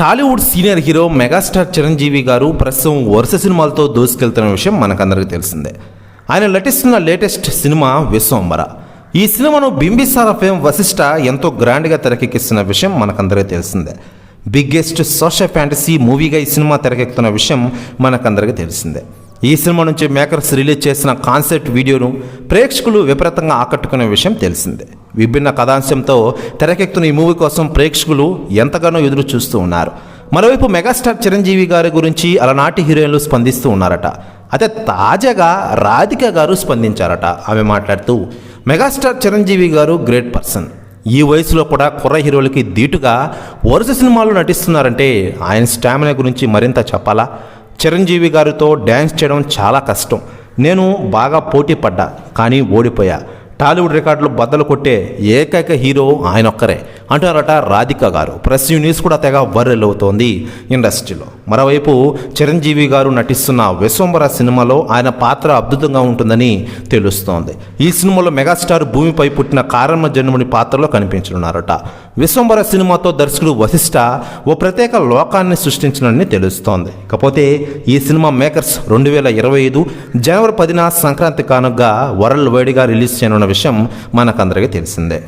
Tollywood senior hero megastar Chiranjeevi garu ప్రస్తుతం వరుస సినిమాలతో దూసుకెళ్తున్న విషయం మనకందరికీ తెలిసిందే. ఆయన నటిస్తున్న లేటెస్ట్ సినిమా విశ్వంబర. ఈ సినిమాను బింబిసార ఫేమ్ వశిష్ట ఎంతో గ్రాండ్గా తెరకెక్కిస్తున్న విషయం మనకందరికీ తెలిసిందే. బిగ్గెస్ట్ సోషల్ ఫ్యాంటసీ మూవీగా ఈ సినిమా తెరకెక్కుతున్న విషయం మనకందరికీ తెలిసిందే. ఈ సినిమా నుంచి మేకర్స్ రిలీజ్ చేసిన కాన్సెప్ట్ వీడియోను ప్రేక్షకులు విపరీతంగా ఆకట్టుకునే విషయం తెలిసిందే. విభిన్న కథాంశంతో తెరకెక్కుతున్న ఈ మూవీ కోసం ప్రేక్షకులు ఎంతగానో ఎదురు చూస్తూ ఉన్నారు. మరోవైపు మెగాస్టార్ చిరంజీవి గారి గురించి అలనాటి హీరోయిన్లు స్పందిస్తూ ఉన్నారట. అయితే తాజాగా రాధిక గారు స్పందించారట. ఆమె మాట్లాడుతూ మెగాస్టార్ చిరంజీవి గారు గ్రేట్ పర్సన్. ఈ వయసులో కూడా కుర్ర హీరోలకి ధీటుగా వరుస సినిమాలు నటిస్తున్నారంటే ఆయన స్టామినా గురించి మరింత చెప్పాలా? చిరంజీవి గారితో డ్యాన్స్ చేయడం చాలా కష్టం. నేను బాగా పోటీ పడ్డా కానీ ఓడిపోయా. టాలీవుడ్ రికార్డులు బద్దలు కొట్టే ఏకైక హీరో ఆయన ఒక్కరే. అంటారట రాధిక గారు. ప్రెస్ న్యూస్ కూడా తెగ వైరల్ అవుతోంది ఇండస్ట్రీలో. మరోవైపు చిరంజీవి గారు నటిస్తున్న విశ్వంబర సినిమాలో ఆయన పాత్ర అద్భుతంగా ఉంటుందని తెలుస్తోంది. ఈ సినిమాలో మెగాస్టార్ భూమిపై పుట్టిన కారణ జన్ముని పాత్రలో కనిపించనున్నారట. విశ్వంబర సినిమాతో దర్శకుడు వశిష్ట ఓ ప్రత్యేక లోకాన్ని సృష్టించనని తెలుస్తోంది. కాకపోతే ఈ సినిమా మేకర్స్ రెండు వేల ఇరవై ఐదు జనవరి పదిన సంక్రాంతి కానుకగా వరల్డ్ వైడ్గా రిలీజ్ చేయనున్న విషయం మనకందరికీ తెలిసిందే.